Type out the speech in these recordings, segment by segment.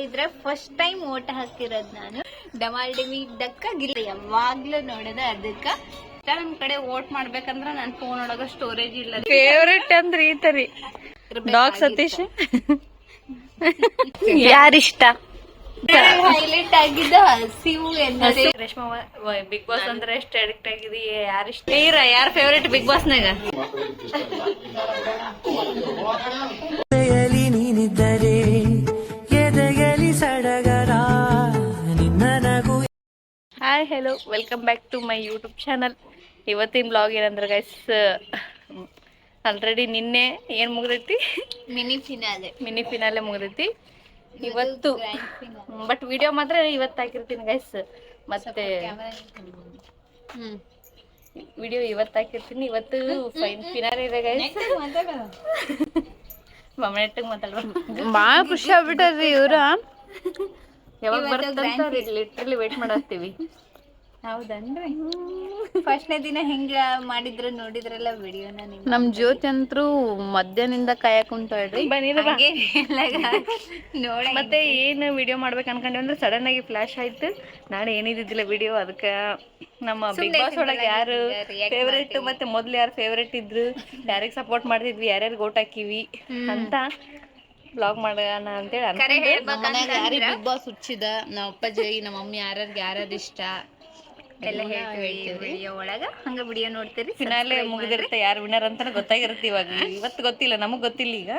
ಇದ್ರೆ first time vote ಹಾಕಿರೋದ್ ನಾನು. ಡಮಾಲ್ ಡಿಮಿ ಡಕ್ಕ ಗಿಲ್ಲ ಯಾವಾಗ್ಲೂ ನೋಡೋದ ಅದಕ್ಕ. ನಮ್ ಕಡೆ ವೋಟ್ ಮಾಡ್ಬೇಕಂದ್ರ ನನ್ ಫೋನ್ ಒಳಗ ಸ್ಟೋರೇಜ್ ಇಲ್ಲ. ಫೇವ್ರೆಟ್ ಅಂದ್ರೆ ಈ ತರಿ. ಡಾಗ್ ಸತೀಶ್? ಯಾರಿಷ್ಟ? ಹೈಲೈಟ್ ಆಗಿದ್ದ ಹಸಿವು ಎಂದರೆ. ರೇಷ್ಮಾ ಬಿಗ್ ಬಾಸ್ ಅಂದ್ರೆ ಎಷ್ಟು ಅಡಿಕ್ಟ್ ಆಗಿದೆ ಯಾರು ಇಷ್ಟ ಯಾರ ಫೇವ್ರೇಟ್ ಬಿಗ್ ಬಾಸ್ನಾಗ ಎದೆಯಲಿ hi hello welcome back to my YouTube channel ಇವತ್ತಿನ ಬ್ಲಾಗ್ ಏನಂದ್ರೆ ಗೈಸ್ ಆಲ್ರೆಡಿ ನಿನ್ನೆ ಏನು ಮುಗ್ದೈತಿ? ಮಿನಿ ಫಿನಾಲೆ ಮಿನಿ ಫಿನಾಲೆ ಮುಗ್ದೈತಿ. ಇವತ್ತು ಬಟ್ ವಿಡಿಯೋ ಮಾತ್ರ ಇವತ್ತು ಹಾಕಿರ್ತೀನಿ ಗೈಸ್ ಮತ್ತೆ ಹ್ಮ್. ವಿಡಿಯೋ ಇವತ್ತು ಹಾಕಿರ್ತೀನಿ. ಇವತ್ತು ಫೈನ್ ಫಿನಾಲೆ ಇದೆ ಗೈಸ್ ಮಮ್ಮನೆಟ್ಟಿಗೆ ಮಾತಾಡುವ ಭಾಳ ಖುಷಿ ಇವರ ಇವ್ರ. ಯಾವಾಗ ಬರ್ತಂತ ಲಿಟ್ರಲಿ ವೇಟ್ ಮಾಡತ್ತೀವಿ ಹೌದನ್ರಿ? ಫಸ್ಟ್ನೇ ದಿನ ಹೆಂಗ ಮಾಡಿದ್ರು ನೋಡಿದ್ರಲ್ಲ ವಿಡಿಯೋನ ನಮ್ ಜ್ಯೋತಿ ಅಂತ್ರು ಮಧ್ಯಾಹ್ನದಿಂದ ಕಾಯಕ್ ನೋಡ ಮತ್ತೆ ಏನು ವಿಡಿಯೋ ಮಾಡ್ಬೇಕು ಅನ್ಕೊಂಡ್ ಅಂದ್ರೆ ಸಡನ್ ಆಗಿ ಫ್ಲಾಶ್ ಆಯ್ತು. ನಾಳೆ ಏನಿದ್ದಿಲ್ಲ ವಿಡಿಯೋ ಅದಕ್ಕೆ ನಮ್ಮ ಬಿಗ್ ಬಾಸ್ ಒಳಗೆ ಯಾರು ಫೇವ್ರೇಟ್ ಮತ್ತೆ ಮೊದ್ಲು ಯಾರು ಫೇವ್ರೇಟ್ ಇದ್ರು ಯಾರಿಗೆ ಸಪೋರ್ಟ್ ಮಾಡ್ತಿದ್ವಿ ಯಾರ್ಯಾರು ಗೋಟ್ ಹಾಕಿವಿ ಅಂತ ಬ್ಲಾಗ್ ಮಾಡೋಣ ಅಂತೇಳಿ ಅನ್ಕೊಂಡೆ. ಬಿಗ್ ಬಾಸ್ ಹುಚ್ಚಿದ? ನಮ್ಮ ಅಪ್ಪಾಜಿ ನಮ್ಮ ಮಮ್ಮಿ ಯಾರ್ಯಾರಿಗೆ ಯಾರ್ಯಾರು ಇಷ್ಟ ಎಲ್ಲ ಹೇಳ್ತೀವಿ ವಿಡಿಯೋ ಒಳಗ. ಹಂಗ ವಿಡಿಯೋ ನೋಡ್ತೀರಿ ಫಿನಾಲೆ ಮುಗಿದಿರುತ್ತೆ ಯಾರು ವಿನ್ನರ್ ಅಂತಾನೆ ಗೊತ್ತಾಗಿರುತ್ತೆ ಇವಾಗ. ಇವತ್ತು ಗೊತ್ತಿಲ್ಲ ನಮಗ್ ಗೊತ್ತಿಲ್ಲ ಈಗ.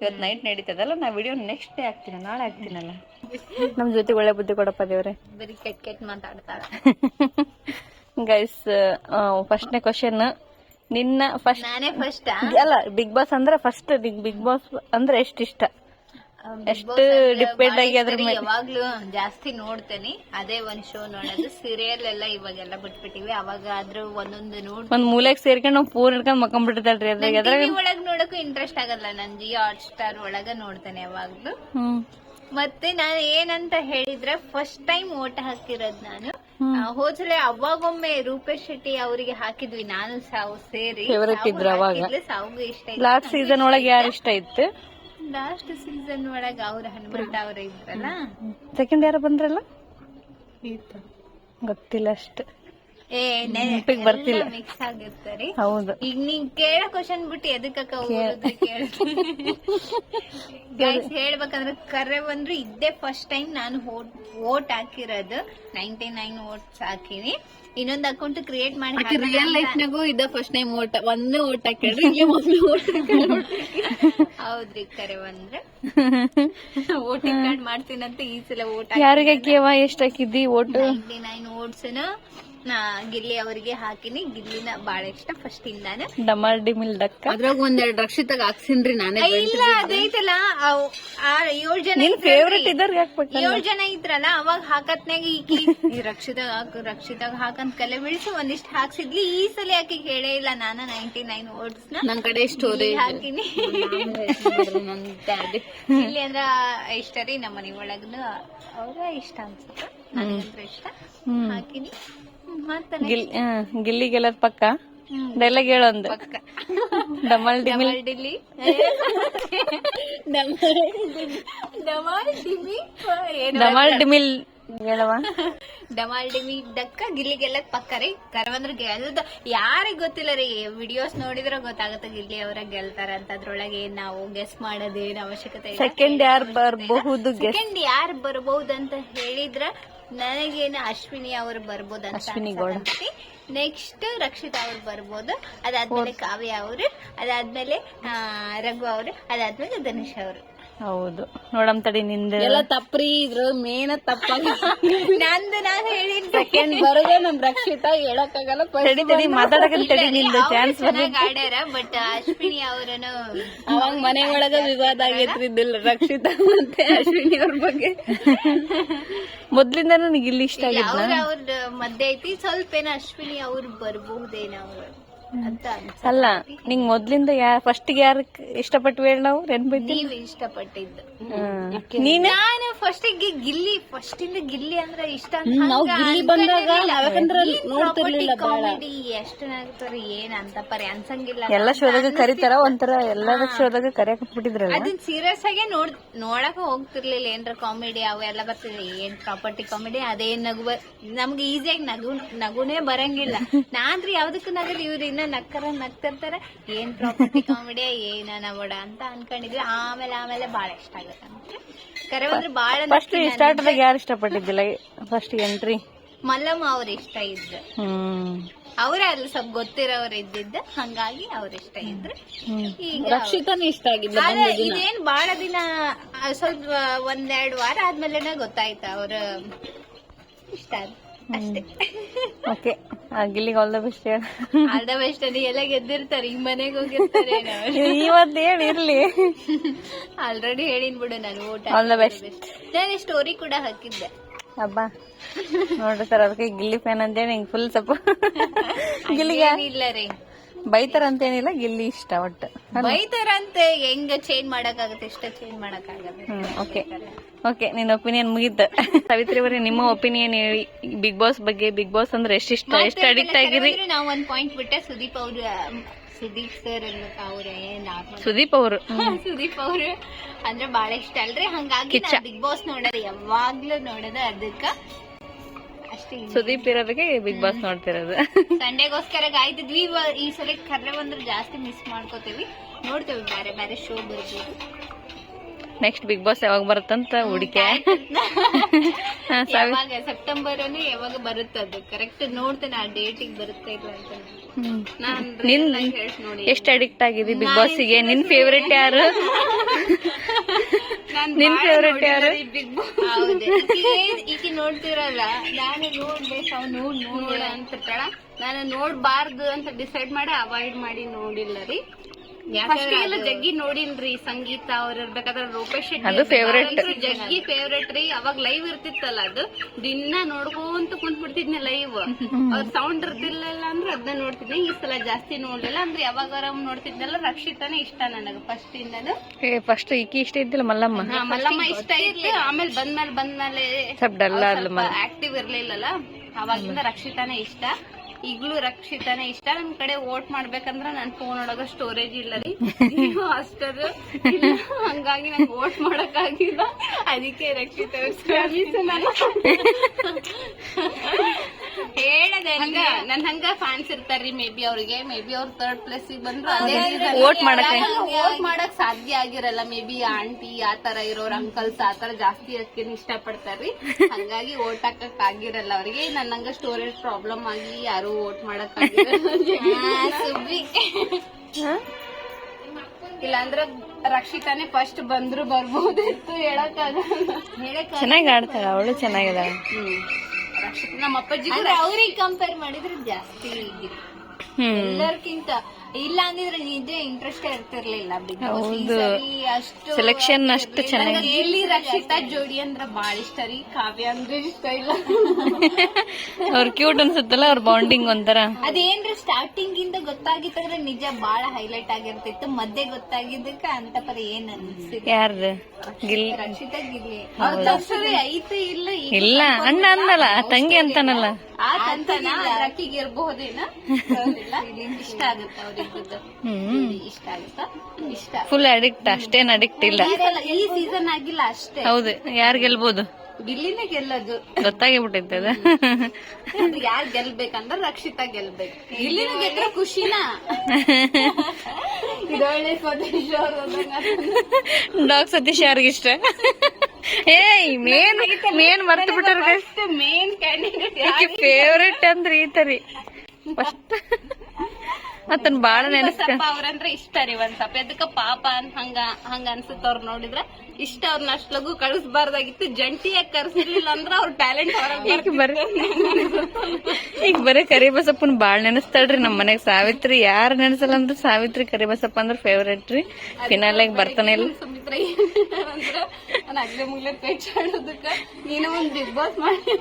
ಇವತ್ತು ನೈಟ್ ನಡೀತದಲ್ಲ ನಾ ವಿಡಿಯೋ ನೆಕ್ಸ್ಟ್ ಡೇ ಹಾಕ್ತೀನಿ ನಾಳೆ ಹಾಕ್ತೀನಲ್ಲ. ನಮ್ ಜೊತೆ ಒಳ್ಳೆ ಬುದ್ಧಿ ಕೊಡಪ್ಪ ದೇವ್ರೆ. ಬರೀ ಕೆಟ್ಟ ಕೆಟ್ಟ ಮಾತಾಡ್ತಾರ ಗೈಸ್ ಫಸ್ಟ್ನೇ ಕ್ವಶನ್ ನಿನ್ನ ಫಸ್ಟ್ ನಾನೇ ಫಸ್ಟ್ ಅಲ್ಲ ಬಿಗ್ ಬಾಸ್ ಅಂದ್ರೆ ಫಸ್ಟ್ ಬಿಗ್ ಬಾಸ್ ಅಂದ್ರೆ ಎಷ್ಟು ಇಷ್ಟ? ಎಷ್ಟು ಡಿಪೆಂಡ್ ಆಗಿ ಅದ್ರ ಮೇಲೆ ಯಾವಾಗ್ಲೂ ಜಾಸ್ತಿ ನೋಡ್ತೇನೆ. ಅದೇ ಒಂದ್ ಶೋ ನೋಡೋದು. ಸೀರಿಯಲ್ ಎಲ್ಲ ಇವಾಗೆಲ್ಲ ಬಿಟ್ಬಿಟ್ಟಿವಿ. ಅವಾಗ ಆದ್ರೂ ಒಂದೊಂದು ನೋಡ್ ಒಂದ್ ಮೂಲೆಗೆ ಸೇರ್ಕೊಂಡು ನಾವು ಪೂರ್ ಹಿಡ್ಕೊಂಡ್ ಮಕ್ಕೊಂಡ್ಬಿಟ್ಟಿರ್ತಾಳ್ರಿ ಅದ್ರಾಗ. ಅದ್ರಾಗ ಒಳಗ್ ನೋಡಕ್ಕೂ ಇಂಟ್ರೆಸ್ಟ್ ಆಗಲ್ಲ. ನನ್ ಜಿಯೋ ಹಾಟ್ ಸ್ಟಾರ್ ಒಳಗ ನೋಡ್ತೇನೆ ಯಾವಾಗ್ಲೂ. ಹ್ಮ್. ಮತ್ತೆ ನಾನು ಏನಂತ ಹೇಳಿದ್ರೆ ಫಸ್ಟ್ ಟೈಮ್ ಓಟ್ ಹಾಕಿರೋದ್ ನಾನು. ಹೋದ್ಸಲ ಅವಾಗೊಮ್ಮೆ ರೂಪೇಶ್ ಶೆಟ್ಟಿ ಅವರಿಗೆ ಹಾಕಿದ್ವಿ. ನಾನು ಸಾವು ಸೇರಿ. ಸಾವು ಇದ್ರು ಅವಾಗ. ಸಾವುಗೂ ಇಷ್ಟ ಲಾಸ್ಟ್ ಸೀಸನ್ ಒಳಗೆ ಯಾರು ಇಷ್ಟ ಇತ್ತು? ಲಾಸ್ಟ್ ಸೀಸನ್ ಒಳಗ ಅವ್ರ ಹನುಮಂತ ಅವ್ರ ಇದ್ರಲ್ಲ? ಸೆಕೆಂಡ್ ಯಾರು ಬಂದ್ರಲ್ಲ? ಗೊತ್ತಿಲ್ಲ ಅಷ್ಟು. ಏ ನೆನ್ಪಿಗ್ ಬರ್ತಿಲ್ಲ. ಮಿಕ್ಸ್ ಆಗಿರ್ತಾರೆ ಹೌದು. ಈಗ ನೀನ್ ಕೇಳೋ ಕ್ವಶನ್ ಬಿಟ್ಟು ಎದಕ್ಕಕ್ಕ ಗೈಸ್ ಹೇಳ್ಬೇಕಂದ್ರೆ ಕರೆ ಬಂದ್ರು ಇದ್ದೇ ಫಸ್ಟ್ ಟೈಮ್ ನಾನು ವೋಟ್ ಹಾಕಿರೋದು. ನೈಂಟಿ ನೈನ್ ವೋಟ್ಸ್ ಹಾಕಿನಿ. ಇನ್ನೊಂದ್ ಅಕೌಂಟ್ ಕ್ರಿಯೇಟ್ ಮಾಡಿ ರಿಯಲ್ ಲೈಫ್ ನಾಗೂ ಇದ ಫಸ್ಟ್ ಟೈಮ್ ಓಟ ಒಂದೇ ಓಟ್ ಹಾಕ್ಯಾಳ್ರಿ ಇಲ್ಲಿ ಮೊದ್ಲು ಓಟ್ ಹೌದ್ರಿ ಕರೆ ಬಂದ್ರೆ. ಓಟಿಂಗ್ ಕಾರ್ಡ್ ಮಾಡ್ತೀನಂತ ಈ ಸಲ ಓಟ್ ಯಾರಿಗೆ ಕೇವ ಎಷ್ಟ್ ಹಾಕಿದ್ದಿ ಓಟ್ ನೈನ್ ವೋಟ್ಸ್ ನಾ. ಗಿಲ್ಲಿ ಅವರಿಗೆ ಹಾಕಿನಿ. ಗಿಲ್ಲಿನ ಬಾಳ ಇಷ್ಟ ಫಸ್ಟ್ ಇಂದಾನೆ. ಡಮಾಲ್ ಡಿಮಿಲ್ ಡಕ್ಕ ಅದ್ರಾಗ ಒಂದೆರಡು ರಕ್ಷಿತಾಗ ಹಾಕ್ಸಿನ್ರಿ ನಾನೇ ಇಲ್ಲ ಅದೈತಲ್ಲ ಏಳ್ ಜನ ಫೇವ್ರೆಟ್ ಹಾಕ್ಬೇಕು ಏಳ್ ಜನ ಇದ್ರಲ್ಲ ಅವಾಗ ಹಾಕತ್ನಾಗ ಈಕಿ ಈ ರಕ್ಷಿತಾಗ ಹಾಕ ರಕ್ಷಿತಾಗ ಹಾಕಂತ ಕಲೆ ಬಿಡಿಸಿ ಒಂದಿಷ್ಟು ಹಾಕ್ಸಿದ್ಲಿ. ಈ ಸಲ ಯಾಕೆ ಹೇಳೇ ಇಲ್ಲ ನಾನು ನೈನ್ಟಿ ನೈನ್ ವರ್ಡ್ಸ್ನ ನನ್ ಕಡೆ ಸ್ಟೋರೇಜ್ ಹಾಕಿನಿ. ಇಲ್ಲಿ ಅಂದ್ರ ಇಷ್ಟ ರೀ ನಮ್ಮ ಮನಿ ಒಳಗ್ನು. ಅವ್ರ ಇಷ್ಟ ಅನ್ಸುತ್ತೆ. ನನಗಂತ್ರ ಇಷ್ಟ. ಹಾಕಿನಿ. ಗಿಲ್ ಗಿಲ್ಲಿ ಗೆಲ್ಲದ್ ಪಕ್ಕ? ಡೈಲಾಗ್ ಹೇಳೊಂದು ಡಮಲ್ ಡಿಮಿಲ್? ಡಿಲ್ಲಿ ಡಮಾಲ್ ಡಿಮಿ ಡಮಲ್ ಡಿಮಿಲ್ ಹೇಳವ ಡಮಾಲ್ ಡಿಮಿ ಡಕ್ಕ ಗಿಲ್ಲಿ ಗೆಲ್ಲದ್ ಪಕ್ಕ ರೀ. ಕರವಂದ್ರ ಗೆಲ್ದ. ಯಾರಿಗ್ ಗೊತ್ತಿಲ್ಲ ರೀ ವಿಡಿಯೋಸ್ ನೋಡಿದ್ರ ಗೊತ್ತಾಗತ್ತ ಗಿಲ್ಲಿ ಅವರ ಗೆಲ್ತಾರ ಅಂತ ಅದ್ರೊಳಗೆ ನಾವು ಗೆಸ್ ಮಾಡೋದೇನ್ ಅವಶ್ಯಕತೆ ಸೆಕೆಂಡ್ ಯಾರು ಬರಬಹುದು ಸೆಕೆಂಡ್ ಯಾರು ಅಂತ ಹೇಳಿದ್ರ ನನಗೇನು ಅಶ್ವಿನಿ ಅವರು ಬರ್ಬೋದು ಅಶ್ವಿನಿ ಗೌಡ. ನೆಕ್ಸ್ಟ್ ರಕ್ಷಿತಾ ಅವ್ರು ಬರ್ಬೋದು. ಅದಾದ್ಮೇಲೆ ಕಾವ್ಯ ಅವರು ಅದಾದ್ಮೇಲೆ ಆ, ರಘು ಅವರು ಅದಾದ್ಮೇಲೆ ಧನುಷ್ ಅವರು. ಹೌದು. ನೋಡಮ್ ತಡಿ ನಿಂದ. ಎಲ್ಲ ತಪ್ಪ್ರಿ ಇದ್ರ ಮೇನ ತಪ್ಪಾಗಿ ನಂದು ನಾನು ಹೇಳಿದ್ ಸೆಕೆಂಡ್ ಬರೋದೇ ನಮ್ ರಕ್ಷಿತಾ ಹೇಳಕ್ಕಾಗಲ್ಲ ತಡಿ ತಡಿ ಮಾತಾಡಕಂತ ತಡಿ ನಿಂದ. ಚಾನ್ಸ್ ಆಡ್ಯಾರ ಬಟ್ ಅಶ್ವಿನಿ ಅವ್ರನು ಅವಾಗ ಮನೆ ಒಳಗ ವಿವಾದ ಆಗೈತ್ರಿ ಇದಿಲ್ಲ ರಕ್ಷಿತಾ ಮತ್ತೆ ಅಶ್ವಿನಿ ಅವ್ರ ಬಗ್ಗೆ. ಮೊದ್ಲಿಂದ ನನಗೆ ಇಲ್ಲಿ ಇಷ್ಟ ಆಗಿದೆ ಅವ್ರ ಮದ್ದೆ ಮಧ್ಯೆ ಐತಿ ಸ್ವಲ್ಪ ಏನ ಅಶ್ವಿನಿ ಅವ್ರು ಬರ್ಬಹುದೇನೋ. ಅವ್ರು. ಅಲ್ಲ ನಿಂಗ್ ಮೊದ್ಲಿಂದ ಯಾರ ಫಸ್ಟ್ ಯಾರ ಇಷ್ಟಪಟ್ಟು ಹೇಳಿ ನಾವು? ನೆನ್ಪೈತಿ ನೀವ್ ಇಷ್ಟಪಟ್ಟಿದ್ದು. ನೀನ್? ನಾನು ಫಸ್ಟ್ ಗಿಲ್ಲಿ ಫಸ್ಟ್ ಇಂದ ಗಿಲ್ಲಿ ಅಂದ್ರೆ ಇಷ್ಟ ಅಂತ ನಾವು ಗಿಲ್ಲಿ ಬಂದಾಗ ನೋಡ್ತಿರ್ಲಿಲ್ಲ property ಬಾಳ. ಎಷ್ಟು ನಗ್ತಾರೆ ಏನ್ ಅಂತ ಪರಿ ಅನ್ಸಂಗಿಲ್ಲ. ಎಲ್ಲಾ ಶೋದಾಗ ಕರಿತಾರ ಒಂಥರ ಎಲ್ಲದ ಶೋದಾಗ ಕರಿಯಕ್ ಬಿಟ್ಟಿದ್ರ ಅದನ್ ಸೀರಿಯಸ್ ಆಗಿ ನೋಡ್ ನೋಡಕ ಹೋಗ್ತಿರ್ಲಿಲ್ಲ. ಏನ್ರ ಕಾಮಿಡಿ ಅವು ಎಲ್ಲ ಬರ್ತಿದ್ರಿ ಏನ್ ಪ್ರಾಪರ್ಟಿ ಕಾಮಿಡಿ ಅದೇ ನಗು ನಮ್ಗೆ ಈಸಿಯಾಗಿ ನಗು ನಗುನೇ ಬರಂಗಿಲ್ಲ. ನಾನ್ರಿ ಯಾವ್ದಕ್ಕೂ ನಗಲ್ ಇವ್ರು ಇನ್ನ ನಕ್ಕರ ನಗ್ತಿರ್ತಾರ ಏನ್ ಪ್ರಾಪರ್ಟಿ ಕಾಮಿಡಿ ಏನ ನವಡ ಅಂತ ಅನ್ಕೊಂಡಿದ್ವಿ. ಆಮೇಲೆ ಆಮೇಲೆ ಬಾಳ ಇಷ್ಟ ಆಗುತ್ತೆ ಕರೆ ಅಂದ್ರೆ ಬಾಳ ಫಸ್ಟ್ ಸ್ಟಾರ್ಟ್ದಾಗ ಯಾರು ಇಷ್ಟಪಟ್ಟಿದ್ದಿಲ್ಲ? ಫಸ್ಟ್ ಎಂಟ್ರಿ ಮಲ್ಲಮ್ಮ ಅವ್ರ ಇಷ್ಟ ಇದ್ರು. ಅವರೇ ಅವ್ರ ಅಲ್ಲಿ ಸ್ವಲ್ಪ ಗೊತ್ತಿರೋರು ಇದ್ದಿದ್ದ. ಹಂಗಾಗಿ ಅವ್ರ ಇಷ್ಟ ಇದ್ರು. ಈಗ ರಕ್ಷಿತಾನೇ ಇಷ್ಟ ಆಗಿದ್ದ ಆದ್ರೆ ಇದೇನ್ ಬಾಳ ದಿನ ಸ್ವಲ್ಪ ಒಂದೆರಡು ವಾರ ಆದ್ಮೇಲೆನೆ ಗೊತ್ತಾಯ್ತ. ಅವ್ರ ಇಷ್ಟ ಆದ್ ಅಷ್ಟೇ. Okay ಗಿಲ್ಲಿಗೆ all the best all the best ಅದು ಎಲ್ಲ ಗೆದ್ದಿರ್ತಾರೆ. ಈ ಮನೆಗೆ ಹೋಗಿರ್ತಾರೆ ಇವತ್ತು ಹೇಳಿ ಇರ್ಲಿ. ಆಲ್ರೆಡಿ ಹೇಳಿನ್ ಬಿಡು ನಾನು ಊಟ. ಆಲ್ ದ ಬೆಸ್ಟ್ ನಾನು ಸ್ಟೋರಿ ಕೂಡ ಹಾಕಿದ್ದೆ. ಹಬ್ಬ. ನೋಡ್ರಿ ಸರ್ ಅದಕ್ಕೆ ಗಿಲ್ಲಿ ಫ್ಯಾನ್ ಅಂತೇಳಿ ಹಿಂಗ್ ಫುಲ್ ಸ್ವಲ್ಪ ಗಿಲ್ಲಿಗೆ ಇಲ್ಲ ರೀ. ಬೈತಾರ ಅಂತೇನಿಲ್ಲ ಗಿಲ್ಲಿ ಇಷ್ಟ ಒಟ್ಟು. ಬೈತಾರಂತೆ ಹೆಂಗ ಚೇಂಜ್ ಮಾಡಕ್ಕಾಗತ್ತೆ ಇಷ್ಟ ಚೇಂಜ್ ಮಾಡಕ್ಕಾಗತ್ತೆ. ಓಕೆ ಓಕೆ ನಿನ್ನ ಒಪಿನಿಯನ್ ಮುಗಿತ. ಸಾವಿತ್ರಿ ಅವರೇ ನಿಮ್ಮ ಒಪಿನಿಯನ್ ಹೇಳಿ. ಬಿಗ್ ಬಾಸ್ ಬಗ್ಗೆ ಬಿಗ್ ಬಾಸ್ ಅಂದ್ರೆ ಎಷ್ಟು ಇಷ್ಟ ಎಷ್ಟು ಅಡಿಕ್ಟ್ ಆಗಿರಿ? ನಾವು ಒಂದ್ ಪಾಯಿಂಟ್ ಬಿಟ್ಟೆ ಸುದೀಪ್ ಅವರು ಸುದೀಪ್ ಸರ್ ಅವ್ರೇ ಸುದೀಪ್ ಅವರು. ಸುದೀಪ್ ಅವರು. ಅಂದ್ರೆ ಬಹಳ ಇಷ್ಟ ಅಲ್ರಿ ಹಂಗಾಗಿ ಬಿಗ್ ಬಾಸ್ ನೋಡೋದು ಯಾವಾಗ್ಲೂ ನೋಡೋದು ಅದಕ್ಕ. ಸುದೀಪ್ ಇರೋದಕ್ಕೆ ಬಿಗ್ ಬಾಸ್ ನೋಡ್ತಿರೋದು. ಸಂಡೇಗೋಸ್ಕರ ಕಾಯ್ತಿದ್ವಿ ಈ ಸಲ ಕರೆ ಬಂದ್ರೆ ಜಾಸ್ತಿ ಮಿಸ್ ಮಾಡ್ಕೋತೀವಿ. ನೋಡ್ತೇವೆ ಬೇರೆ ಬೇರೆ ಶೋ ಬರ್ಬೋದು. ನೆಕ್ಸ್ಟ್ ಬಿಗ್ ಬಾಸ್ ಯಾವಾಗ ಬರುತ್ತಂತ ಹುಡುಕೆ ಸೆಪ್ಟೆಂಬರ್ ಯಾವಾಗ? ಬರುತ್ತೆ ಅದು? ಕರೆಕ್ಟ್ ನೋಡ್ತೇನೆ ಆ ಡೇಟಿಗೆ ಬರುತ್ತೆ ಅಂತ. ನಾನ್ ಎಷ್ಟ್ ಅಡಿಕ್ಟ್ ಆಗಿದೆ ಬಿಗ್ ಬಾಸ್ಗೆ ನಿನ್ ಫೇವ್ರೆಟ್ ಯಾರು? ನಿನ್ ಫೇವ್ರೆಟ್ ಯಾರು? ಬಿಗ್ ಬಾಸ್ ಈಗ ನೋಡ್ತಿರಲ್ಲ ನಾನು ನೋಡ್ಬೇಕು ಅವ್ನು ನೋಡ್ ನೋಡ ಅಂತ ನಾನು ನೋಡ್ಬಾರ್ದು ಅಂತ ಡಿಸೈಡ್ ಮಾಡಿ ಅವಾಯ್ಡ್ ಮಾಡಿ ನೋಡಿಲ್ಲ ರೀ. ಫಸ್ಟ್ ಎಲ್ಲ ಜಗ್ಗಿ ನೋಡಿನ್ರಿ ಸಂಗೀತ ಅವ್ರ ಇರ್ಬೇಕಾದ್ರೆ ರೂಪೇಶ್ ಶೆಟ್ಟಿ ಅದು. ಜಗ್ಗಿ ಫೇವ್ರೇಟ್ ರೀ. ಅವಾಗ ಲೈವ್ ಇರ್ತಿತ್ತಲ್ಲ ಅದು. ದಿನ ನೋಡ್ಕೊಂತ ಕುಂತ್ ಬಿಡ್ತಿದ್ನಿ ಲೈವ್ ಅವ್ರ ಸೌಂಡ್ ಇರ್ತಿರ್ಲಿಲ್ಲ ಅಂದ್ರೆ ಅದನ್ನ ನೋಡ್ತಿದ್ನಿ. ಈ ಸಲ ಜಾಸ್ತಿ ನೋಡ್ಲಿಲ್ಲ ಅಂದ್ರೆ ಯಾವಾಗ ನೋಡ್ತಿದ್ನಲ್ಲ ರಕ್ಷಿತಾನೆ ಇಷ್ಟ ನನಗ ಫಸ್ಟ್ ಇಂದನು. ಫಸ್ಟ್ ಈಕಿ ಇಷ್ಟ ಇದ್ದಿಲ್ಲ ಮಲ್ಲಮ್ಮ. ಮಲ್ಲಮ್ಮ ಇಷ್ಟ ಇತ್ತು ಆಮೇಲೆ ಬಂದ್ಮೇಲೆ ಬಂದ್ಮೇಲೆ ಆಕ್ಟಿವ್ ಇರ್ಲಿಲ್ಲಲ್ಲ. ಅವಾಗಿಂದ ರಕ್ಷಿತಾನೆ ಇಷ್ಟ. ಈಗ್ಲೂ ರಕ್ಷಿತಾನೆ. ಇಷ್ಟ ನಮ್ ಕಡೆ ವೋಟ್ ಮಾಡ್ಬೇಕಂದ್ರ ನನ್ ಫೋನ್ ಒಳಗ ಸ್ಟೋರೇಜ್ ಇಲ್ಲ ರೀ ಅಷ್ಟದು. ಹಂಗಾಗಿ ನಂಗೆ ವೋಟ್ ಮಾಡಕ್ ಆಗಿಲ್ಲ ಅದಕ್ಕೆ ರಕ್ಷಿತಾ ಹೇಳದೆ ಹಂಗ ನನ್ ಹಂಗ ಫ್ಯಾನ್ಸ್ ಇರ್ತಾರ್ರಿ ಮೇ ಬಿ ಅವ್ರಿಗೆ ಮೇ ಬಿ ಅವ್ರ ಥರ್ಡ್ ಪ್ಲೇಸ್ ಬಂದ್ರು ಅದೇ. ವೋಟ್ ಮಾಡಕ್ ಸಾಧ್ಯ ಆಗಿರಲ್ಲ ಮೇ ಬಿ ಆಂಟಿ ಆತರ ಇರೋರ್ ಅಂಕಲ್ಸ್ ಆ ತರ ಜಾಸ್ತಿ ಅದಕ್ಕೆ ಇಷ್ಟ ಪಡ್ತಾರ್ರಿ ಹಂಗಾಗಿ ವೋಟ್ ಹಾಕಕ್ ಆಗಿರಲ್ಲ ಅವ್ರಿಗೆ. ನನ್ನಂಗ ಸ್ಟೋರೇಜ್ ಪ್ರಾಬ್ಲಮ್ ಆಗಿ ಯಾರು ವೋಟ್ ಮಾಡಕ್ ಇಲ್ಲಾಂದ್ರ ರಕ್ಷಿತಾನೆ ಫಸ್ಟ್ ಬಂದ್ರು ಬರ್ಬೋದಿತ್ತು ಹೇಳಕ್ ಹೇಳಕ್ ಚೆನ್ನಾಗಿ ಆಡ್ತಾರ ಅವಳು ಚೆನ್ನಾಗಿದ್ದಾಳೆ. ನಮ್ಮ ಅಪ್ಪಾಜಿ ಅವ್ರಿಗೆ ಕಂಪೇರ್ ಮಾಡಿದ್ರೆ ಜಾಸ್ತಿ ಎಲ್ಲರ್ಕಿಂತ ಇಲ್ಲ ಅಂದಿದ್ರೆ ನಿಜ ಇಂಟ್ರೆಸ್ಟ್ ಇರ್ತಿರ್ಲಿಲ್ಲ ಬಿಗ್ ಬಾಸ್ ಈ ಹೌದು. ಸರಿ ಅಷ್ಟು ಸೆಲೆಕ್ಷನ್ ಅಷ್ಟು ಚೆನ್ನಾಗಿ- ನನಗೆ ಎಲ್ಲಿ ರಕ್ಷಿತಾ ಜೋಡಿ ಅಂದ್ರ ಬಾಳ ಇಷ್ಟ ರೀ. ಕಾವ್ಯ ಅಂದ್ರೆ ಇಷ್ಟ ಇಲ್ಲ. ಅವ್ರ ಕ್ಯೂಟ್ ಅನ್ಸುತ್ತಲ್ಲ ಅವ್ರ ಬಾಂಡಿಂಗ್ ಒಂಥರ. ಅದೇನ್ರಿ ಸ್ಟಾರ್ಟಿಂಗ್ ಇಂದ ಗೊತ್ತಾಗಿತ್ತಂದ್ರೆ ನಿಜ ಬಾಳ ಹೈಲೈಟ್ ಆಗಿರ್ತಿತ್ತು. ಮಧ್ಯೆ ಗೊತ್ತಾಗಿದ್ದಕ್ಕ ಅಂತ ಪರ ಏನ್ ಅನ್ಸಿ ಯಾರ್ದು? ಗಿಲ್ ರಕ್ಷಿತಾ ಗಿರ್ಲಿ ಅವ್ರ ಐತೆ ಇಲ್ಲ ಇಲ್ಲ ಅಣ್ಣ ಅಂದಲ್ಲ ತಂಗಿ ಅಂತಾನಲ್ಲ. ಅಂತನ ಅಕ್ಕಿಗೆ ಇರ್ಬಹುದೇನ ಇಷ್ಟ ಆಗುತ್ತೆ ಇಷ್ಟ ಆಗುತ್ತಾ? ಇಷ್ಟ. ಫುಲ್ ಅಡಿಕ್ಟ್ ಅಷ್ಟೇನ್ ಅಡಿಕ್ಟ್ ಇಲ್ಲ. ಈ ಸೀಸನ್ ಆಗಿಲ್ಲ ಅಷ್ಟೇ. ಹೌದು ಯಾರ್ ಗೆಲ್ಬೋದು? ಗಿಲ್ಲಿನೇ ಗೆಲ್ಲದು. ಗೊತ್ತಾಗಿ ಬಿಟ್ಟೈತೆ ಅದ ಯಾರ್ ಗೆಲ್ಬೇಕಂದ್ರ ರಕ್ಷಿತಾ ಗೆಲ್ಬೇಕು. ಗಿಲ್ಲಿನ ಗೆದ್ರ ಖುಷಿನ? ಡಾಗ್ ಸತೀಶ್ ಯಾರಿಗಿಷ್ಟ ಏಯ್ ಮೇನ್ ಮೇನ್ ಮರ್ತು ಬಿಟ್ಟಾರ ಮೇನ್ ಕ್ಯಾಂಡಿಡೇಟ್ ಫೇವ್ರೆಟ್ ಅಂದ್ರೆ ಈ ತರಿ ಫಸ್ಟ್. ಮತ್ತನ್ ಬಾಳ ನೆನಸ್ಕ ಅವ್ರಂದ್ರೆ ಇಷ್ಟ ರೀ ಒಂದ್ ಸ್ವಲ್ಪ. ಎದಕ್ಕ ಪಾಪ ಅಂತ ಹಂಗ ಹಂಗ ಅನ್ಸುತ್ತ ಅವ್ರ ನೋಡಿದ್ರ ಇಷ್ಟ ಅವ್ರನ್ನ ಅಷ್ಟ್ ಲಗು ಕಳಿಸ್ಬಾರ್ದಾಗಿತ್ತು. ಜಂಟಿಯಾಗಿ ಕರ್ಸಿರ್ಲಿಲ್ಲ ಅಂದ್ರ ಅವ್ರ ಟ್ಯಾಲೆಂಟ್ ಈಗ ಬರೀ ಈಗ ಬರೀ ಕರಿಬಸಪ್ಪನ್ ಬಾಳ್ ನೆನಸ್ತಾಳ್ರಿ ನಮ್ ಮನೆಗ್. ಸಾವಿತ್ರಿ ಯಾರು ನೆನಸಲ್ಲ ಅಂದ್ರೆ ಸಾವಿತ್ರಿ ಕರಿಬಸಪ್ಪ ಅಂದ್ರ ಫೇವ್ರೇಟ್ ರೀ. ಫಿನಾಲೆಗ್ ಬರ್ತಾನೆ ಇಲ್ಲ. ಸುಮಿತ್ರ ಅಂದ್ರ ನಾನು ಅಗ್ಲೆ ಮುಗ್ಲೆ ಪೇಚಾಡೋದಕ್ಕ ನೀನು ಒಂದ್ ಬಿಗ್ ಬಾಸ್ ಮಾಡಿ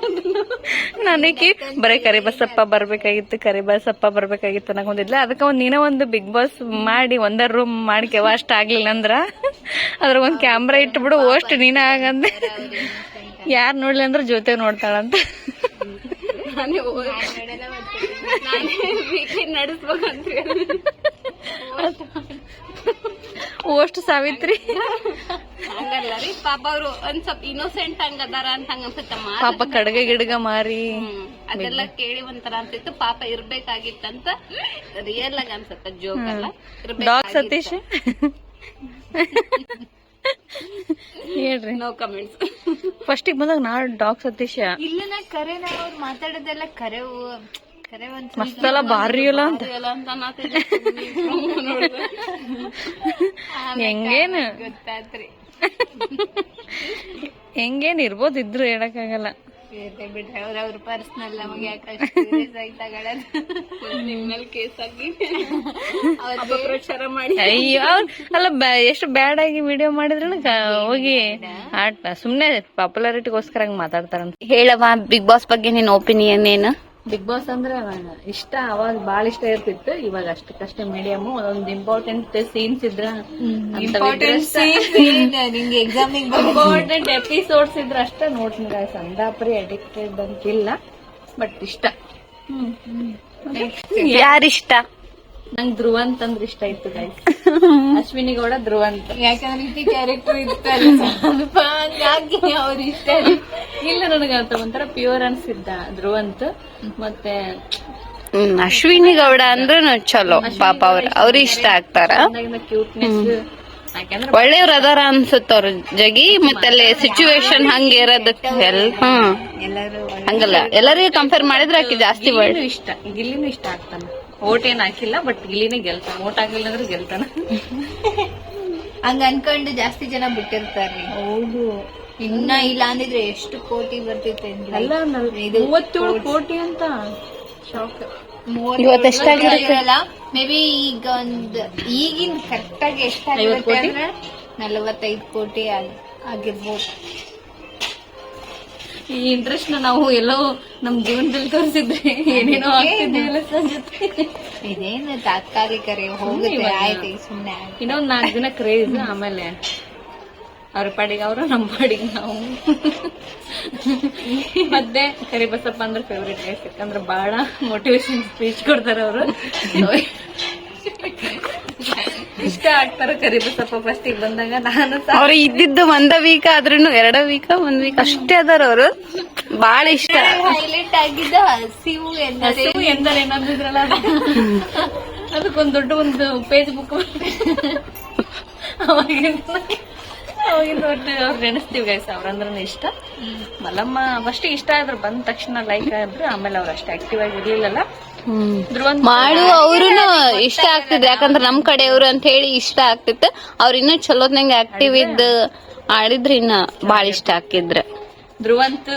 ನನಗೆ ಬರೀ ಕರಿಬಸಪ್ಪ ಬರ್ಬೇಕಾಗಿತ್ತು ಕರಿಬಸಪ್ಪ ಬರ್ಬೇಕಾಗಿತ್ತು ಅನ್ನಕ್ ಹೊಂದಿದ್ಲ ಅದಕ್ಕೆ ಒಂದು ನೀನ ಒಂದು ಬಿಗ್ ಬಾಸ್ ಮಾಡಿ ಒಂದರ ರೂಮ್ ಮಾಡ್ಕೆವ ಅಷ್ಟ ಆಗ್ಲಿಲ್ಲ ಅಂದ್ರ ಅದ್ರ ಒಂದ್ ಕ್ಯಾಮ್ರಾ ಇಟ್ಬಿಡು ಅಷ್ಟು ನೀನ ಆಗಂದ. ಯಾರು ನೋಡ್ಲಿ ಅಂದ್ರೆ ಜೊತೆ ನೋಡ್ತಾಳಂತ. ಓಸ್ಟ್ ಸಾವಿತ್ರಿ. ಪಾಪ ಅವ್ರು ಒಂದ್ ಸ್ವಲ್ಪ ಇನ್ನೋಸೆಂಟ್ ಹಂಗದಾರ ಅಂತ ಹಂಗ ಅನ್ಸುತ್ತ. ಪಾಪ ಕಡ್ಗ ಗಿಡ್ಗ ಮಾರಿ. ಅದೆಲ್ಲ ಕೇಳಿ ಒಂಥರ ಅನ್ಸಿತ್ತು. ಪಾಪ ಇರ್ಬೇಕಾಗಿತ್ತಂತ ರಿಯಲ್ ಆಗಿ ಅನ್ಸುತ್ತ ಜೋಕ್ ಅಲ್ಲ. ಡಾಗ್ ಸತೀಶ್? ಹೇಳ್ರಿ. ನೋ ಕಮೆಂಟ್ಸ್ ಫಸ್ಟಿಗೆ ಬಂದಾಗ ನಾ ಡಾಗ್ ಸತೀಶ. ಇಲ್ಲ ನಾ ಕರೆ ನಾವು ಅವ್ರು ಮಾತಾಡೋದೆಲ್ಲ ಕರೆ ಕರೆ ಒಂದ್ ಮಸ್ತ್ ಅಲ್ಲ ಭಾರಿ ಅಂತ. ಅಂತ ಅನ್ನತ್ತಿದ್ದೆ. ಹೆಂಗೇನು? ಗೊತ್ತಾತ್ರಿ. ಹೆಂಗೇನ್ ಇರ್ಬೋದು ಇದ್ರು ಹೇಳಕ್ಕಾಗಲ್ಲ. ಇರ್ಲಿ ಬಿಡ್ರಿ ಅವ್ರ ಅವ್ರ ಪರ್ಸನಲ್ ನಮಗೆ ಕೇಸ್ ಆಗಿ ಮಾಡಿ. ಅಯ್ಯೋ ಅವ್ರ್- ಅಲ್ಲ ಎಷ್ಟು ಬ್ಯಾಡ್ ಆಗಿ ವಿಡಿಯೋ ಮಾಡಿದ್ರು ಹೋಗಿ ಆಟ ಸುಮ್ನೆ ಪಾಪ್ಯುಲಾರಿಟಿಗೋಸ್ಕರ ಹಂಗ್ ಮಾತಾಡ್ತಾರಂತ. ಹೇಳವ ಬಿಗ್ ಬಾಸ್ ಬಗ್ಗೆ ನಿನ್ ಒಪಿನಿಯನ್ ಏನು? ಬಿಗ್ ಬಾಸ್ ಅಂದ್ರೆ ಇಷ್ಟ ಅವಾಗ ಬಾಳ ಇಷ್ಟ ಇರ್ತಿತ್ತು. ಇವಾಗ ಅಷ್ಟಕ್ಕಷ್ಟೇ ಮೀಡಿಯಮ್ ಒಂದ್ ಇಂಪಾರ್ಟೆಂಟ್ ಸೀನ್ಸ್ ಇದ್ರ ಇಂಪಾರ್ಟೆಂಟ್ ಎಪಿಸೋಡ್ಸ್ ಇದ್ರ ಅಷ್ಟೇ ನೋಡ್ತೀನಿ ಗಾಯ್ಸ್ ಅಂದಾಪರಿ ಅಡಿಕ್ಟೆಡ್ ಅಂತಿಲ್ಲ ಬಟ್ ಇಷ್ಟ. ಯಾರಿಷ್ಟ? ನಂಗ್ ಧ್ರುವ ಅಂತಂದ್ರೆ ಇಷ್ಟ ಇತ್ತು ಗಾಯ್ಸ್ ಅಶ್ವಿನಿ ಗೌಡ ಧ್ರುವಂತ್. ಯಾಕಂದ್ರೆ ಇತಿ ಕ್ಯಾರೆಕ್ಟರ್ ಇತ್ತಲ್ಲ ಸ್ವಲ್ಪ ಹಂಗಾಗಿ ಅವ್ರ ಇಷ್ಟ ಇಲ್ಲ. ನನಗೆ ಅಂತ ಒಂಥರ ಪ್ಯೂರ್ ಅನ್ಸಿದ್ದ ಧ್ರುವಂತ್. ಮತ್ತೆ ಹ್ಮ್ ಅಶ್ವಿನಿ ಗೌಡ ಅಂದ್ರೆ ಚಲೋ ಪಾಪ ಅವ್ರ ಅವ್ರ ಇಷ್ಟ ಆಗ್ತಾರ. ಕ್ಯೂಟ್ನೆಸ್ ಯಾಕಂದ್ರೆ ಒಳ್ಳೆಯವ್ರ ಅದಾರ ಅನ್ಸುತ್ತ ಅವ್ರ ಜಗಿ ಮತ್ತೆ ಅಲ್ಲಿ ಸಿಚುವೇಶನ್ ಹಂಗ ಇರೋದಕ್ಕೆ ಹ್ಮ್. ಹಂಗಲ್ಲ. ಎಲ್ಲರಿಗೂ ಕಂಪೇರ್ ಮಾಡಿದ್ರೆ ಆಕಿ ಜಾಸ್ತಿ ಒಳ್ಳೆ ಇಷ್ಟ. ಗಿಲ್ಲಿನೂ ಇಷ್ಟ ಆಗ್ತಾನ. ಓಟ್ ಏನ್ ಹಾಕಿಲ್ಲ ಬಟ್ ಗಿಲ್ಲಿನೇ ಗೆಲ್ತಾನ. ಓಟ್ ಆಗಿಲ್ಲ ಅಂದ್ರೆ ಗೆಲ್ತಾನ. ಹಂಗ ಅನ್ಕೊಂಡು ಜಾಸ್ತಿ ಜನ ಬಿಟ್ಟಿರ್ತಾರ್ರಿ ಹೌದು. ಇನ್ನ ಇಲ್ಲ ಅಂದಿದ್ರೆ ಎಷ್ಟು ಕೋಟಿ ಬರ್ತಿತ್ತು ಅಲ್ಲ ಮೂವತ್ತೇಳು ಕೋಟಿ ಅಂತ. ಶಾಕ್. ಇವತ್ತು ಎಷ್ಟಾಗಿರುತ್ತೆ? ಮೇ ಬಿ ಈಗ ಒಂದ್ ಈಗಿನ ಕರೆಕ್ಟ್ ಆಗಿ ಎಷ್ಟಾಗಿರುತ್ತೆ ಅಂದ್ರೆ ನಲವತ್ತೈದು ಕೋಟಿ ಆಗ್- ಆಗಿರ್ಬೋದು. ಈ ಇಂಟ್ರೆಸ್ಟ್ ನಾವು ಎಲ್ಲೋ ನಮ್ ಜೀವನದಲ್ಲಿ ತೋರಿಸಿದ್ರೆ ಏನೇನೋ ಇದೇನು ತಾತ್ಕಾಲಿಕ ರೀ ಹೋಗುತ್ತೆ ಆಯ್ತು ಸುಮ್ನೆ ಇನ್ನೊಂದ್ ನಾಲ್ಕು ದಿನ ಕ್ರೇಜ್ ಆಮೇಲೆ. ಅವ್ರ ಪಾಡಿಗೆ ಅವರು ನಮ್ಮ ಪಾಡಿಗೆ ನಾವು. ಮತ್ತೆ ಕರಿಬಸಪ್ಪ ಅಂದ್ರೆ ಫೇವ್ರೇಟ್ ಗೈಸ್ ಯಾಕಂದ್ರೆ ಬಹಳ ಮೋಟಿವೇಶನ್ ಸ್ಪೀಚ್ ಕೊಡ್ತಾರೆ ಅವರು. ಇಷ್ಟ ಆಗ್ತಾರ ಕರಿಬಸಪ್ಪ ಫಸ್ಟಿಗೆ ಬಂದಾಗ. ನಾನು ಅವ್ರು ಇದ್ದಿದ್ದು ಒಂದ ವೀಕ್ ಆದ್ರೂ ಎರಡ ವೀಕ್ ಒಂದ್ ವೀಕ್ ಅಷ್ಟೇ ಅದಾರ ಅವರು. ಬಹಳ ಇಷ್ಟ. ಹೈಲೈಟ್ ಆಗಿದ್ದ ಹಸಿವು ಎಂದರೆ ಹಸಿವು ಎಂದರೆ ಏನಂದಿದ್ರಲ್ಲ ಅದು. ಅದಕ್ಕೊಂದ್ ದೊಡ್ಡ ಒಂದು ಪೇಜ್ ಬುಕ್ ಅವಾಗಿಂದ ಅವಾಗಿಂದ ಒಟ್ಟು ಅವ್ರು ನೆನೆಸ್ತೀವಿ ಗೈಸ್ ಅವ್ರಂದ್ರೆ ಇಷ್ಟ. ಮಲ್ಲಮ್ಮ ಫಸ್ಟ್ ಇಷ್ಟ ಆದ್ರು ಬಂದ ತಕ್ಷಣ ಲೈಕ್ ಆದ್ರು ಆಮೇಲೆ ಅವ್ರು ಅಷ್ಟು ಆಕ್ಟಿವ್ ಆಗಿ ಇರ್ಲಿಲ್ಲಲ್ಲ ಧ್ರುವಂತ್ ಮಾಡು ಅವ್ರುನು ಇಷ್ಟ ಆಗ್ತಿದ್ರು ಯಾಕಂದ್ರೆ ನಮ್ ಕಡೆಯವ್ರು ಅಂತ ಹೇಳಿ ಇಷ್ಟ ಆಗ್ತಿತ್ತು. ಅವ್ರ ಇನ್ನೂ ಚಲೋತ್ನಂಗ ಆಕ್ಟಿವ್ ಇದ್ದ ಆಡಿದ್ರ ಇನ್ನ ಬಾಳ ಇಷ್ಟ ಆಕಿದ್ರ ಧ್ರುವಂತ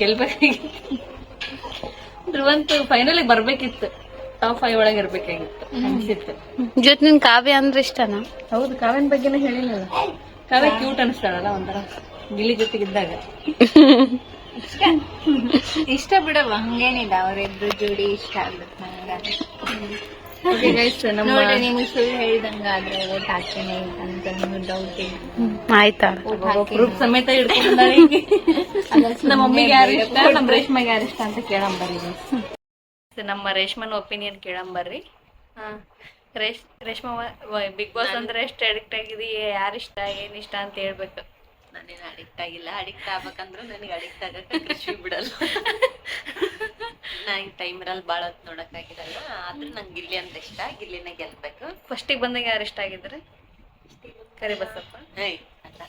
ಗೆಲ್ಬೇಕಾಗಿತ್ತು ಧ್ರುವಂತ್ ಫೈನಲ್ ಬರ್ಬೇಕಿತ್ತು. ಟಾಪ್ ಫೈವ್ ಒಳಗೆ ಇರ್ಬೇಕಾಗಿತ್ತು. ಅನ್ಸಿತ್ತು. ಜೊತೆ ನಿನ್ ಕಾವ್ಯ ಅಂದ್ರೆ ಇಷ್ಟನಾ? ಹೌದು ಕಾವ್ಯನ ಬಗ್ಗೆನೇ ಹೇಳಿಲ್ಲಲ್ಲ ಕಾವ್ಯ ಕ್ಯೂಟ್ ಅನಿಸ್ತಾಳಲ್ಲ ಒಂಥರ ಗಿಳಿ ಜೊತೆಗಿದ್ದಾಗ. ಇಷ್ಟ ಬಿಡವ ಹಂಗೇನಿಲ್ಲ ಅವರಿಬ್ರು ಜೋಡಿ ಇಷ್ಟ ಆಗುತ್ತೆ ನಂಗೆ ಓಕೆ ಗೈಸ್ ನಮ್ಮ ನೋಡ್ರಿ ನಿಮ್ಗೆ ಸುಳ್ಳು ಹೇಳ್ದಂಗ ಆದ್ರೆ ಓಟ್ ಹಾಕ್ತೇನೆ ಅಂತ ನಿಮ್ಗೆ ಡೌಟ್ ಆಯ್ತಾ? ಪ್ರೂಫ್ ಸಮೇತ. ನಮ್ಮ ಮಮ್ಮಿಗೆ ಯಾರು ಇಷ್ಟ ನಮ್ಮ ರೇಷ್ಮೆಗೆ ಯಾರು ಇಷ್ಟ ಅಂತ ಕೇಳಂಬರ್ರಿ ನಮ್ಮ ರೇಷ್ಮನ್ ಒಪಿನಿಯನ್ ಕೇಳಂಬರ್ರಿ ಹಾ. ರೇಷ್ ರೇಷ್ಮಾ ಬಿಗ್ ಬಾಸ್ ಅಂದ್ರೆ ಎಷ್ಟು ಅಡಿಕ್ಟ್ ಆಗಿದಿ ಯಾರು ಇಷ್ಟ ಏನ್ ಇಷ್ಟ ಅಂತ ಹೇಳ್ಬೇಕು. ನಾನೇನು ಅಡಿಕ್ಟ್ ಆಗಿಲ್ಲ. ಅಡಿಕ್ಟ್ ಆಗ್ಬೇಕಂದ್ರೆ ನನಗೆ ಅಡಿಕ್ಟ್ ಆಗಕ್ಕೆ ಖುಷಿ ಬಿಡಲ್ಲ. ನಂಗೆ ಟೈಮ್ ಅಲ್ಲಿ ಭಾಳ ಹೊತ್ತು ನೋಡಕ್ಕಾಗಿರಲ್ಲ ಆದ್ರೆ ನಂಗೆ ಗಿಲ್ಲಿ ಅಂತ ಇಷ್ಟ. ಗಿಲ್ಲಿನ ಗೆಲ್ಬೇಕು. ಫಸ್ಟಿಗೆ ಬಂದಾಗ ಯಾರು ಇಷ್ಟ ಆಗಿದ್ರೆ? ಕರಿ ಬಸಪ್ಪ. ಏಯ್ ಅಲ್ಲ.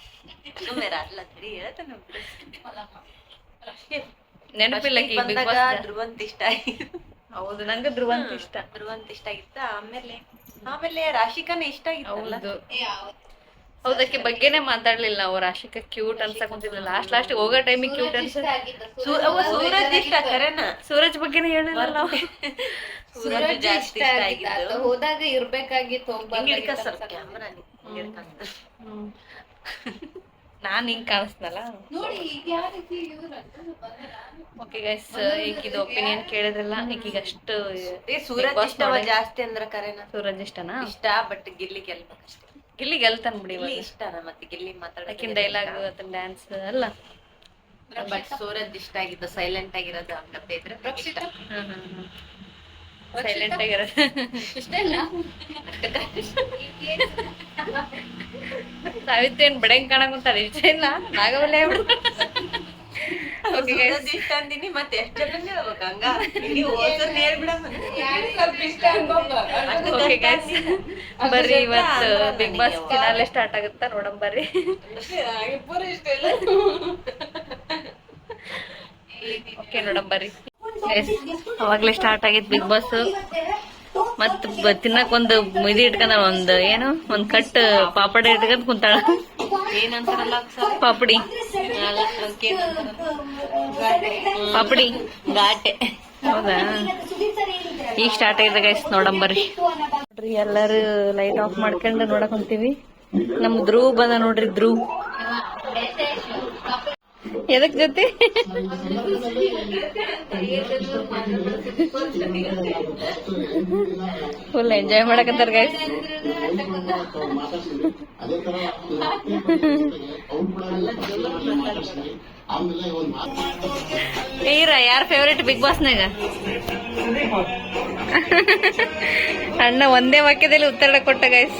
ಸುಮ್ಮನೆ ಅಲ್ಲ ತಡಿ ಹೇಳ್ತಾನೆ ನೆನಪಿಲ್ಲ ಬಿಗ್ ಬಂದಾಗ ಬಾಸ್ ಧ್ರುವಂತ್ ಇಷ್ಟ ಆಗಿತ್ತು ಹೌದು ನಂಗೆ ಧ್ರುವಂತ ಇಷ್ಟ. ಧ್ರುವಂತ ಇಷ್ಟ ಆಗಿತ್ತ? ಆಮೇಲೆ ಆಮೇಲೆ ರಾಶಿಕಾನ ಇಷ್ಟ ಆಗಿತ್ತಲ್ಲ? ಹೌದು. ಹೌದಕ್ಕೆ ಬಗ್ಗೆನೇ ಮಾತಾಡ್ಲಿಲ್ಲ ನಾವು. ರಾಶಿಕ ಕ್ಯೂಟ್ ಅನ್ಸಕ್ ಕುಂತಿದ್ಲ ಲಾಸ್ಟ್ ಲಾಸ್ಟ್ ಹೋಗೋ ಟೈಮಿಗೆ ಕ್ಯೂಟ್ ಅನ್ಸ ಸೂರಜ್ ಇಷ್ಟ ಕರೆನ ಸೂರಜ್ ಬಗ್ಗೆನೇ ಹೇಳಿಲ್ಲ ನಾವು. ಸೂರಜ್ ಜಾಸ್ತಿ ಇಷ್ಟ ಆಗಿತ್ತು. ಹೋದಾಗ ಇರ್ಬೇಕಾಗಿತ್ತು ಕ್ಯಾಮ್ರಾ ನಾನ್ ಹಿಂಗೆ ಕಾಣಿಸ್ನಲ್ಲ? ಓಕೆ ಗೈಸ್ ಈಗ ಇದು ಒಪಿನಿಯನ್ ಕೇಳಿದ್ರಲ್ಲ ಈಗೀಗ ಅಷ್ಟು ಏ ಸೂರಜ್ ಇಷ್ಟವ ಜಾಸ್ತಿ ಅಂದ್ರ ಕರೆನ? ಸೂರಜ್ ಇಷ್ಟನಾ? ಇಷ್ಟ ಬಟ್ ಗಿಲ್ಲಿ ಗೆಲ್ಬೇಕಷ್ಟೇ. ಗಿಲ್ಲಿ ಗೆಲ್ತಾನ ಬಿಡಿ ಇಷ್ಟನ ಮತ್ತೆ? ಗಿಲ್ಲಿ ಮಾತಾಡಕ್ಕೆ ಡೈಲಾಗ್ ಅದನ್ನ ಡ್ಯಾನ್ಸ್ ಅಲ್ಲ ಬಟ್ ಸೂರಜ್ ಇಷ್ಟ ಆಗಿದ್ದು ಸೈಲೆಂಟ್ ಆಗಿರೋದು ಹಂಗತ್ತೆ ಇದ್ರೆ ಇಷ್ಟ. ಸೈಲೆಂಟ್ ಆಗಿರೋದು. ಸಾವಿತ್ರಿ ಏನ್ ಬಡಂಗ್ ಕಾಣಕ್ ಕುಂತಾರ ಇಷ್ಟ ಇಲ್ಲ ನಾಗವಲ್ಲೇ ಇಷ್ಟ ಅಂದಿನಿ ಮತ್ತೆ ಎಷ್ಟ್ ಜನ ಹಂಗ? ಹೇಳ್ಬಿಡಮ್ಮ. ಓಕೆ ಗೈಸ್ ಬರ್ರಿ ಇವತ್ತು ಬಿಗ್ ಬಾಸ್ ಫಿನಾಲೆ ಸ್ಟಾರ್ಟ್ ಆಗುತ್ತಾ ನೋಡಂ ಬರ್ರಿ. ಓಕೆ ನೋಡಮ್ ಬರ್ರಿ. ಅವಾಗ್ಲೇ ಸ್ಟಾರ್ಟ್ ಆಗಿತ್ ಬಿಗ್ ಬಾಸ್ ಮತ್ ಬ- ತಿನ್ನಕ್ ಒಂದು ಇದು ಇಟ್ಕೊಂಡ ಒಂದ್ ಏನು? ಒಂದ್ ಕಟ್ ಪಾಪಡ ಇಟ್ಕೊಂಡ್ ಕುಂತಾಳ. ಏನಂತಾರಲ್ಲ? ಪಾಪಡಿ. ಪಾಪಡಿ. ಘಾಟೆ ಹೌದಾ? ಈಗ ಸ್ಟಾರ್ಟ್ ಆಗಿದೆ ಗೈಸ್ ನೋಡಮ್ ಬರ್ರಿ. ನೋಡ್ರಿ ಎಲ್ಲಾರು ಲೈಟ್ ಆಫ್ ಮಾಡ್ಕೊಂಡು ನೋಡಕ್ ಹೊಂತೀವಿ ನಮ್ ಧ್ರುವ್ ಬಂದ ನೋಡ್ರಿ ಧ್ರುವ್. ಎದಕ್ ಜೊತೆ? ಫುಲ್ ಎಂಜಾಯ್ ಮಾಡಕತ್ತಾರ ಗೈಸ್ ಈರ ಯಾರ್ ಫೇವ್ರೇಟ್ ಬಿಗ್ ಬಾಸ್ನಾಗ ಅಣ್ಣ ಒಂದೇ ವಾಕ್ಯದಲ್ಲಿ ಉತ್ತರ ಕೊಟ್ಟ ಗೈಸ್